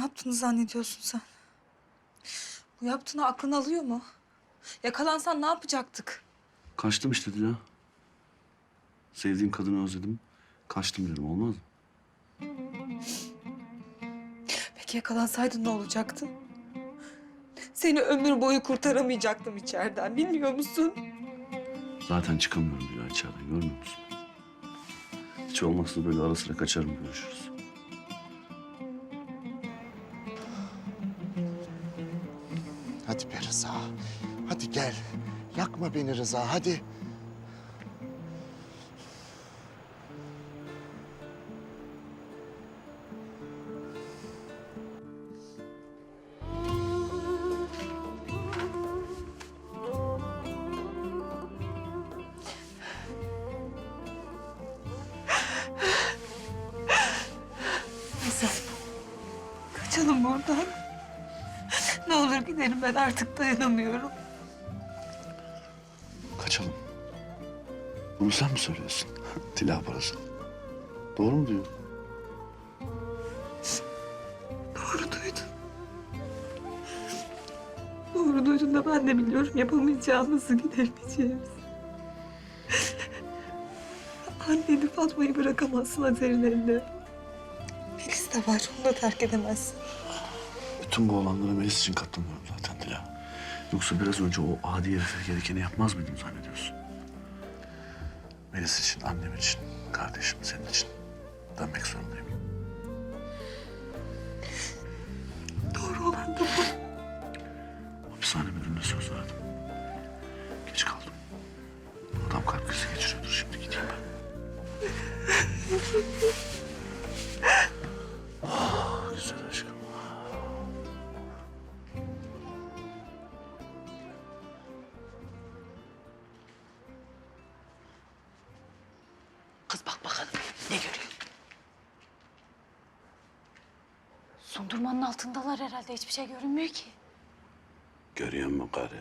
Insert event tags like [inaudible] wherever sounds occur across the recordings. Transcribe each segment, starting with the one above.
Ne yaptığını zannediyorsun sen? Bu yaptığını aklın alıyor mu? Yakalansan ne yapacaktık? Kaçtım işte Dila. Sevdiğim kadını özledim. Kaçtım dedim olmaz mı? Peki yakalansaydın ne olacaktı? Seni ömür boyu kurtaramayacaktım içeriden bilmiyor musun? Zaten çıkamıyorum Dila içeriden görmüyor musun? Hiç olmazsa böyle ara sıra kaçarım görüşürüz. Rıza. Hadi gel. Yakma beni Rıza hadi. Dayanamıyorum. Kaçalım. Bunu sen mi söylüyorsun? [laughs] Dila parası. Doğru mu diyor? Doğru duydun. Doğru duydun da ben de biliyorum yapamayacağımızı gidemeyeceğimizi. [laughs] Anneni Fatma'yı bırakamazsın Azer'in elinde. Melis de var onu da terk edemezsin. Bütün bu olanlara Melis için katlanıyorum zaten Dila. Yoksa biraz önce o adi herife gerekeni yapmaz mıydım zannediyorsun? Melis için, annem için, kardeşim senin için dönmek zorundayım. Doğru olan da bu. Hapishane müdürüne söz verdim. Geç kaldım. Adam kalp krizi geçiriyordur şimdi gideyim ben. Altındalar herhalde hiçbir şey görünmüyor ki. Görüyor musun karı?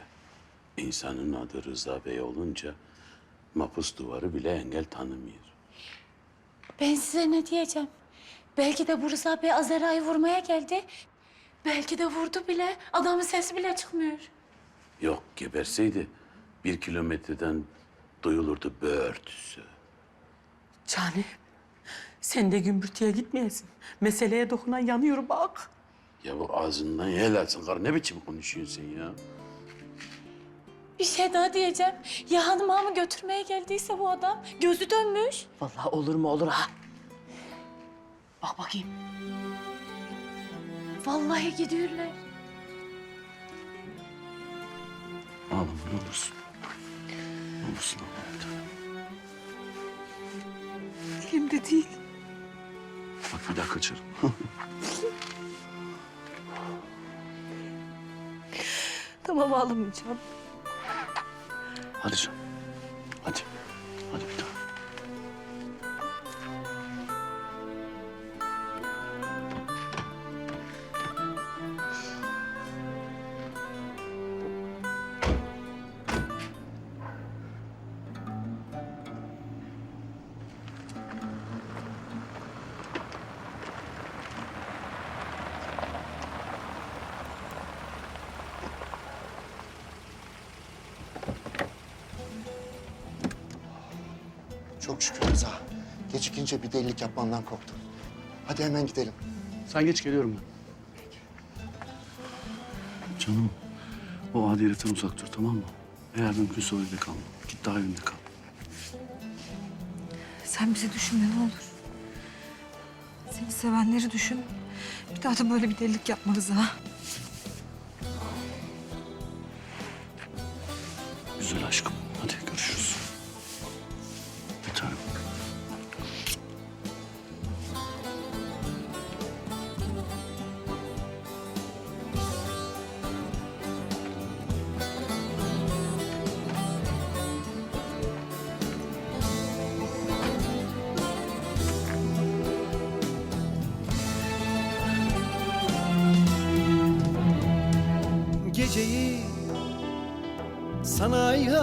İnsanın adı Rıza Bey olunca mapus duvarı bile engel tanımıyor. Ben size ne diyeceğim? Belki de bu Rıza Bey Azera'yı vurmaya geldi. Belki de vurdu bile. Adamın sesi bile çıkmıyor. Yok geberseydi bir kilometreden duyulurdu böğürtüsü. Canım, sen de gümbürtüye gitmeyesin. Meseleye dokunan yanıyor bak. Ya bu ağzından yel alsın karı ne biçim konuşuyorsun sen ya? Bir şey daha diyeceğim. Ya hanım ağamı götürmeye geldiyse bu adam gözü dönmüş. Vallahi olur mu olur ha. Bak bakayım. Vallahi gidiyorlar. Ağlama ne olursun. Ne olursun tanem. Elimde değil. Bak bir daha kaçarım. [laughs] Tamam ağlamayacağım. Hadi canım. Hadi. Hadi bir daha. Çok şükür Rıza. Gecikince bir delilik yapmandan korktum. Hadi hemen gidelim. Sen geç geliyorum ben. Canım, o adi heriften uzak dur tamam mı? Eğer mümkünse o evde kalma. Git daha evinde kal. Sen bizi düşünme ne olur. Seni sevenleri düşün. Bir daha da böyle bir delilik yapma Rıza.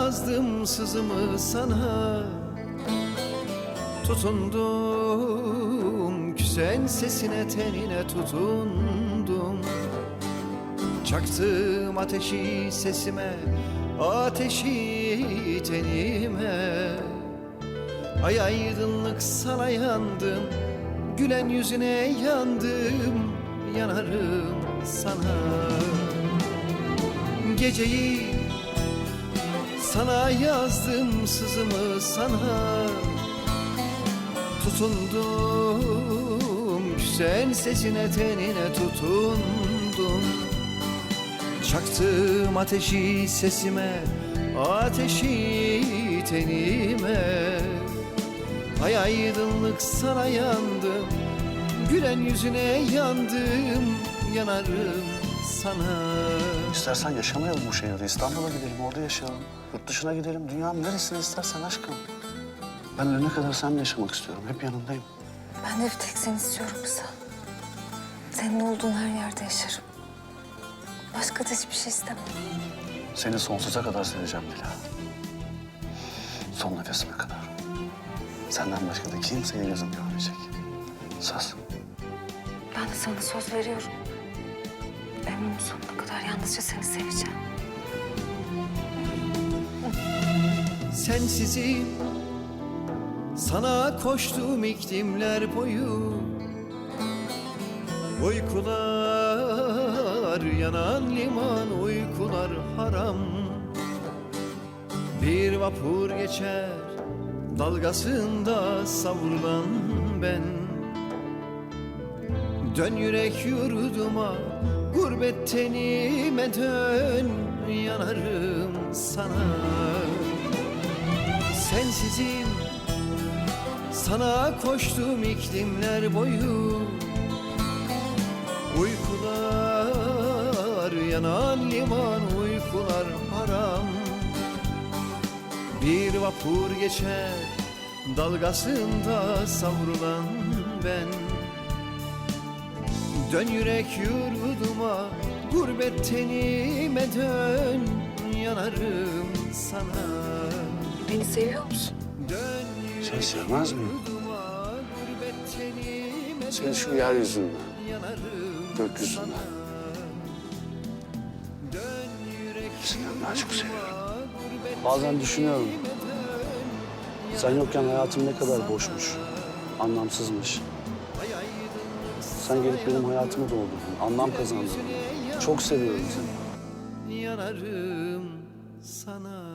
Yazdım sızımı sana. Tutundum küsen sesine tenine tutundum. Çaktım ateşi sesime Ateşi tenime. Ay aydınlık sana yandım Gülen yüzüne yandım Yanarım sana. Geceyi sana yazdım sızımı sana. Tutundum sen sesine tenine tutundum. Çaktım ateşi sesime ateşi tenime. Ay aydınlık sana yandım Gülen yüzüne yandım yanarım sana İstersen yaşamayalım bu şehirde. İstanbul'a gidelim, orada yaşayalım. Yurt dışına gidelim, dünyanın neresine istersen aşkım. Ben ölene kadar seninle yaşamak istiyorum. Hep yanındayım. Ben de bir tek seni istiyorum Rıza. Senin olduğun her yerde yaşarım. Başka da hiçbir şey istemem. Seni sonsuza kadar seveceğim Dila. Son nefesime kadar. Senden başka da kimseyi gözüm görmeyecek. Söz. Ben de sana söz veriyorum. Ömrümün sonuna kadar yalnızca seni seveceğim. Sensizim Sana koştum iklimler boyu. Uykular yanan liman uykular haram. Bir vapur geçer dalgasında savrulan ben. Dön yürek yurduma gurbet tenime dön yanarım sana. Sensizim sana koştum iklimler boyu. Uykular yanan liman uykular haram. Bir vapur geçer dalgasında savrulan ben Dön yürek yurduma gurbet tenime dön yanarım sana Beni seviyor musun? Dön Seni sevmez miyim? yurduma, gurbet tenime Seni şu dön, yeryüzünden, yanarım gökyüzünden. sana. Dön yürek Seni daha çok seviyorum. gurbet Bazen düşünüyorum. Sen yokken hayatım ne kadar boşmuş, anlamsızmış. Sen gelip benim hayatımı doldurdun, anlam kazandın. Çok seviyorum seni. yanarım sana.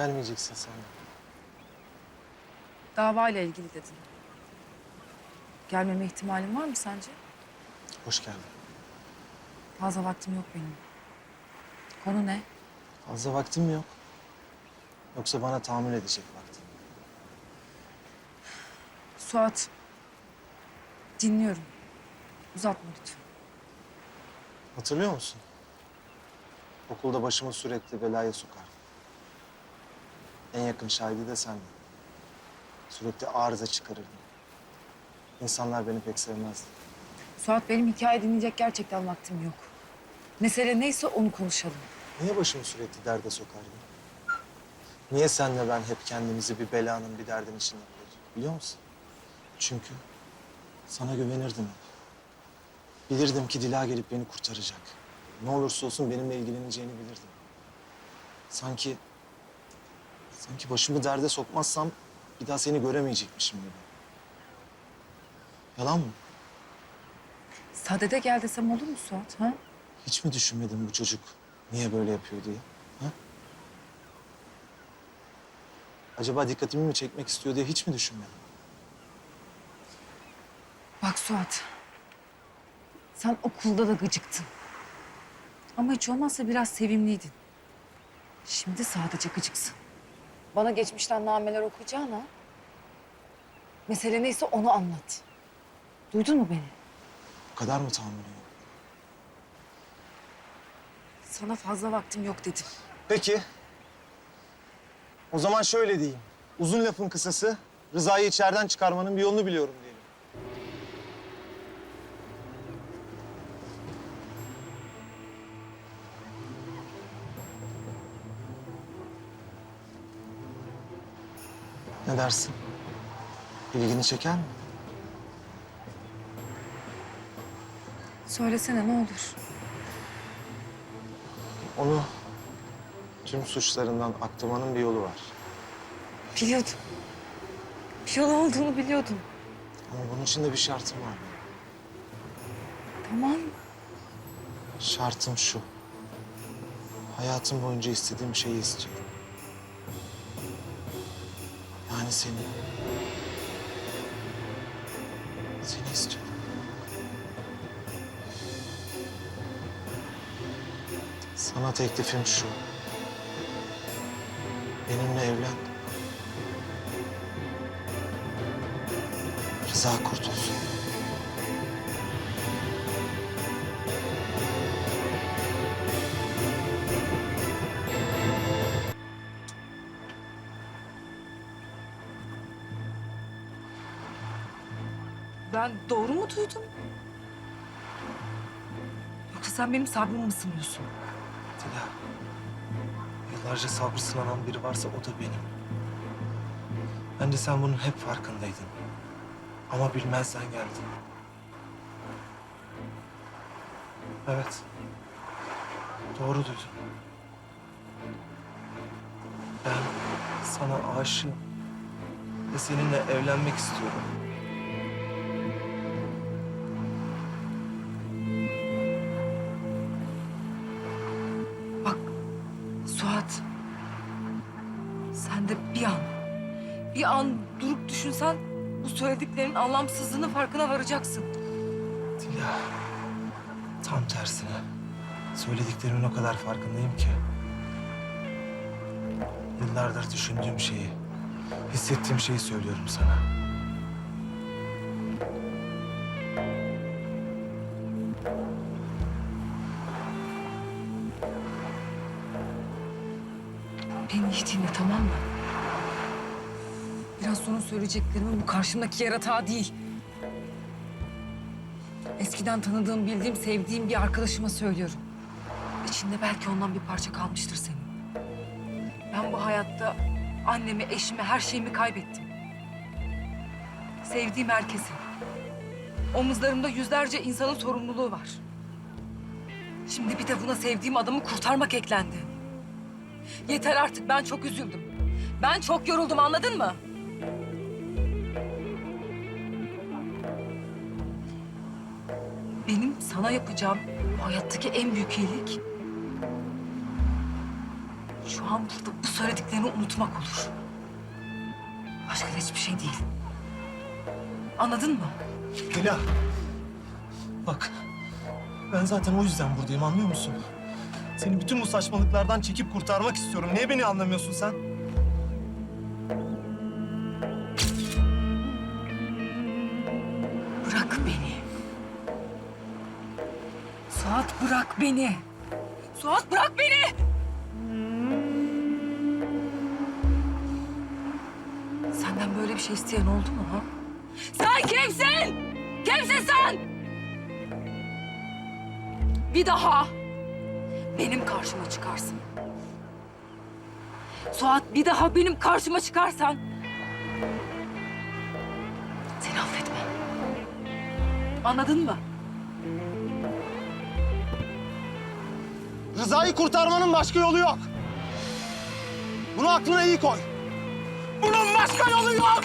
Gelmeyeceksin sen. Davayla ilgili dedin. Gelmeme ihtimalin var mı sence? Hoş geldin. Fazla vaktim yok benim. Konu ne? Fazla vaktim yok. Yoksa bana tahammül edecek vaktin. Suat. Dinliyorum. Uzatma lütfen. Hatırlıyor musun? Okulda başımı sürekli belaya sokardın. En yakın şahidi de sendin. Sürekli arıza çıkarırdın. İnsanlar beni pek sevmezdi. Suat benim hikaye dinleyecek gerçekten vaktim yok. Mesele neyse onu konuşalım. Niye başımı sürekli derde sokardın? Niye senle ben hep kendimizi bir belanın, bir derdin içinde bulurduk? Biliyor musun? Çünkü sana güvenirdim hep. Bilirdim ki Dila gelip beni kurtaracak. Ne olursa olsun benimle ilgileneceğini bilirdim. Sanki... Sanki başımı derde sokmazsam bir daha seni göremeyecekmişim gibi. Yalan mı? Sadede gel desem olur mu Suat? Ha? Hiç mi düşünmedin bu çocuk niye böyle yapıyor diye? Ha? Acaba dikkatimi mi çekmek istiyor diye hiç mi düşünmedin? Bak Suat. Sen okulda da gıcıktın. Ama hiç olmazsa biraz sevimliydin. Şimdi sadece gıcıksın. Bana geçmişten nameler okuyacağına... ...mesele neyse onu anlat. Duydun mu beni? Bu kadar mı tahammülün yok? Sana fazla vaktim yok dedim. Peki. O zaman şöyle diyeyim. Uzun lafın kısası Rıza'yı içeriden çıkarmanın bir yolunu biliyorum Ne dersin? İlgini çeker mi? Söylesene ne olur. Onu tüm suçlarından aklamanın bir yolu var. Biliyordum. Bir yol olduğunu biliyordum. Ama bunun için de bir şartım var. Tamam. Şartım şu. Hayatım boyunca istediğim şeyi istiyorum. Yani seni. Seni istiyorum. Sana teklifim şu. Benimle evlen. Rıza kurtulsun. Ben doğru mu duydum? Yoksa sen benim sabrımı mı sınıyorsun? Dila. Yıllarca sabrı sınanan biri varsa o da benim. Bence sen bunun hep farkındaydın. Ama bilmezden geldin. Evet. Doğru duydun. Ben sana aşığım. Ve seninle evlenmek istiyorum. Söylediklerinin anlamsızlığının farkına varacaksın. Dila. Tam tersine. Söylediklerimin o kadar farkındayım ki. Yıllardır düşündüğüm şeyi, hissettiğim şeyi söylüyorum sana. Beni iyi dinle tamam mı? Biraz sonra söyleyeceklerimin bu karşımdaki yaratığa değil. Eskiden tanıdığım, bildiğim, sevdiğim bir arkadaşıma söylüyorum. İçinde belki ondan bir parça kalmıştır senin. Ben bu hayatta annemi, eşimi, her şeyimi kaybettim. Sevdiğim herkesi. Omuzlarımda yüzlerce insanın sorumluluğu var. Şimdi bir de buna sevdiğim adamı kurtarmak eklendi. Yeter artık ben çok üzüldüm. Ben çok yoruldum anladın mı? Benim sana yapacağım hayattaki en büyük iyilik... ...şu an burada bu söylediklerini unutmak olur. Başka da hiçbir şey değil. Anladın mı? Dila. Bak. Ben zaten o yüzden buradayım anlıyor musun? Seni bütün bu saçmalıklardan çekip kurtarmak istiyorum. Niye beni anlamıyorsun sen? Suat bırak beni. Suat bırak beni. Senden böyle bir şey isteyen oldu mu ha? Sen kimsin? Kimsin sen? Bir daha benim karşıma çıkarsın. Suat bir daha benim karşıma çıkarsan seni affetmem. Anladın mı? Rıza'yı kurtarmanın başka yolu yok. Bunu aklına iyi koy. Bunun başka yolu yok.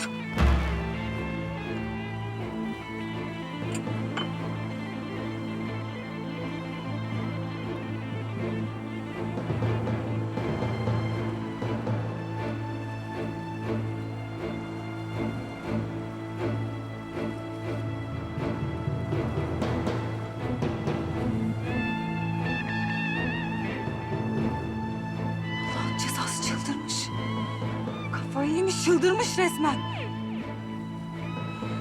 Çıldırmış resmen.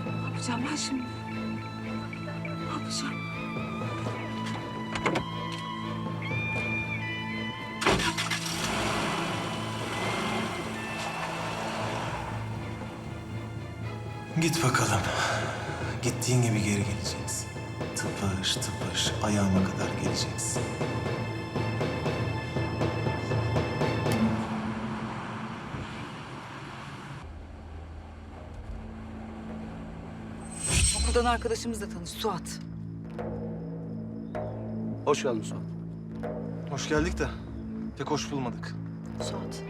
Ne yapacağım ben şimdi? Ne yapacağım? Git bakalım. Gittiğin gibi geri geleceksin. Tıpış tıpış ayağıma kadar geleceksin. Okuldan arkadaşımızla tanış, Suat. Hoş geldin Suat. Hoş geldik de pek hoş bulmadık. Suat.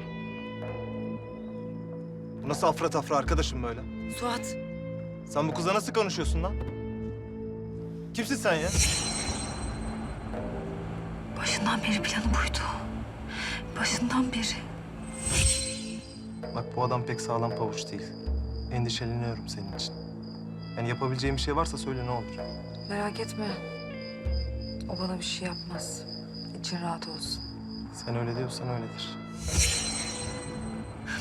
Bu nasıl afra tafra arkadaşım böyle? Suat. Sen bu kızla nasıl konuşuyorsun lan? Kimsin sen ya? Başından beri planı buydu. Başından beri. Bak bu adam pek sağlam pavuç değil. Endişeleniyorum senin için. Yani yapabileceğim bir şey varsa söyle ne olur. Merak etme. O bana bir şey yapmaz. İçin rahat olsun. Sen öyle diyorsan öyledir.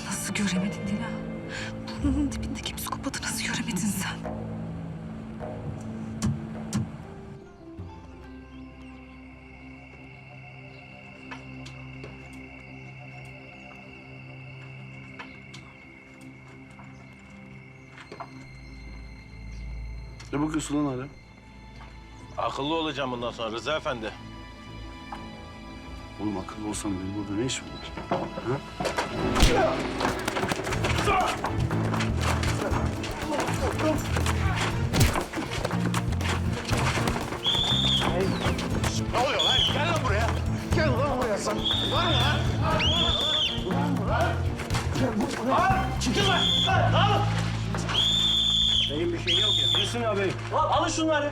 Nasıl göremedin Dila? Burnunun dibindeki psikopatı nasıl göremedin sen? Ne bakıyorsun lan hala? Akıllı olacağım bundan sonra Rıza Efendi. Oğlum akıllı olsam benim burada ne işim var? Ha? Ne oluyor lan? Gel lan buraya. Gel lan buraya sen. Var mı lan? Var mı lan? Var. Çıkın lan. Lan. Benim bir şey yok ya. Bilsin abi. Lan alın şunları.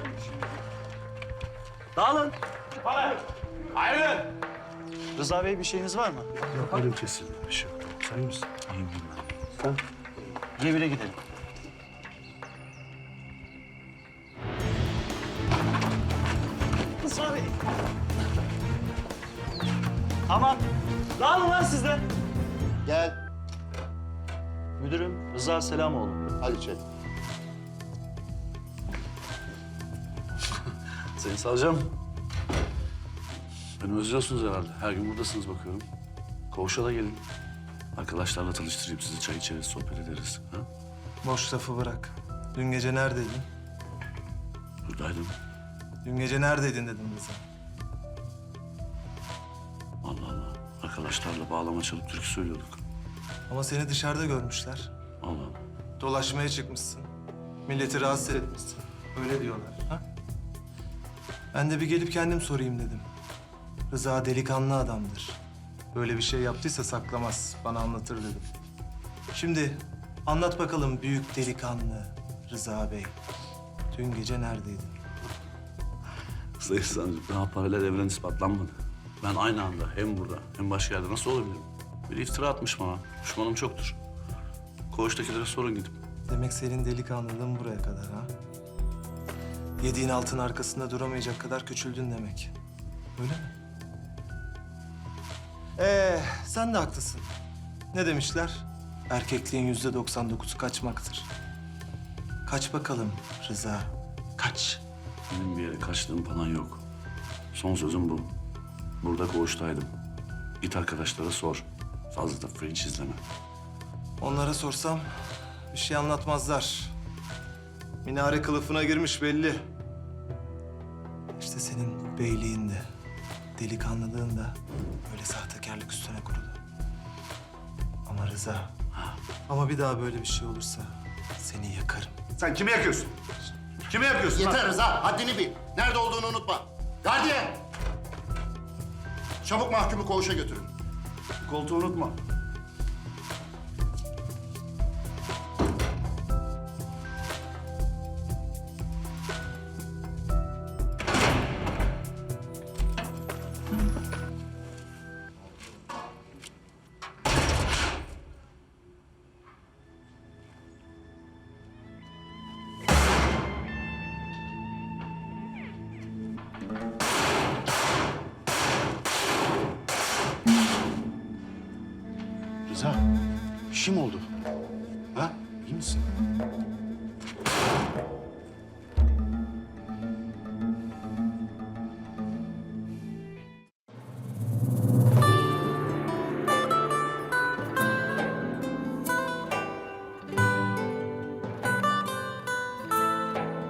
Dağılın. Hadi. Ayrılın. Rıza Bey bir şeyiniz var mı? Yok elim kesildi. Bir şey yok. Sen iyi misin? İyiyim ben. Sen? Revire gidelim. Rıza Bey. Tamam. Dağılın lan siz de. Gel. Müdürüm Rıza Selamoğlu. Hadi çek. Sayın savcım. Beni özlüyorsunuz herhalde. Her gün buradasınız bakıyorum. Koğuşa da gelin. Arkadaşlarla tanıştırayım sizi. Çay içeriz, sohbet ederiz. Ha? Boş lafı bırak. Dün gece neredeydin? Buradaydım. Dün gece neredeydin dedim Rıza. Allah Allah. Arkadaşlarla bağlama çalıp türkü söylüyorduk. Ama seni dışarıda görmüşler. Allah Allah. Dolaşmaya çıkmışsın. Milleti rahatsız etmişsin. Öyle diyorlar. Ben de bir gelip kendim sorayım dedim. Rıza delikanlı adamdır. Böyle bir şey yaptıysa saklamaz. Bana anlatır dedim. Şimdi anlat bakalım büyük delikanlı Rıza Bey. Dün gece neredeydin? Sayın savcım, daha paralel evren ispatlanmadı. Ben aynı anda hem burada hem başka yerde nasıl olabilirim? Bir iftira atmış bana. Düşmanım çoktur. Koğuştakilere sorun gidip. Demek senin delikanlılığın buraya kadar ha? Yediğin altın arkasında duramayacak kadar küçüldün demek. Öyle mi? Ee, sen de haklısın. Ne demişler? Erkekliğin yüzde 99'u kaçmaktır. Kaç bakalım Rıza. Kaç. Benim bir yere kaçtığım falan yok. Son sözüm bu. Burada koğuştaydım. Git arkadaşlara sor. Fazla da French izleme. Onlara sorsam bir şey anlatmazlar. Minare kılıfına girmiş belli. Beyliğin de, delikanlılığın da böyle sahtekarlık üstüne kurulu. Ama Rıza, ama bir daha böyle bir şey olursa seni yakarım. Sen kimi yakıyorsun? Kimi yapıyorsun lan? Yeter Rıza. Haddini bil. Nerede olduğunu unutma. Gardiyan. Çabuk mahkumu koğuşa götürün. Koltuğu unutma. Bir oldu?